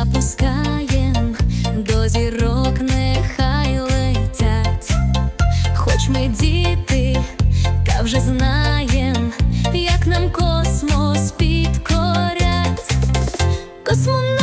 запускаєм до зірок нехай летять, хоч ми діти, та вже знаєм, як нам космос підкорять. Космонавт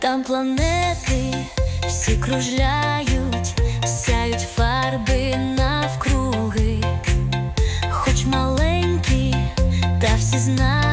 Там планети всі кружляють, сяють фарби навкруги, хоч маленькі, та всі знають.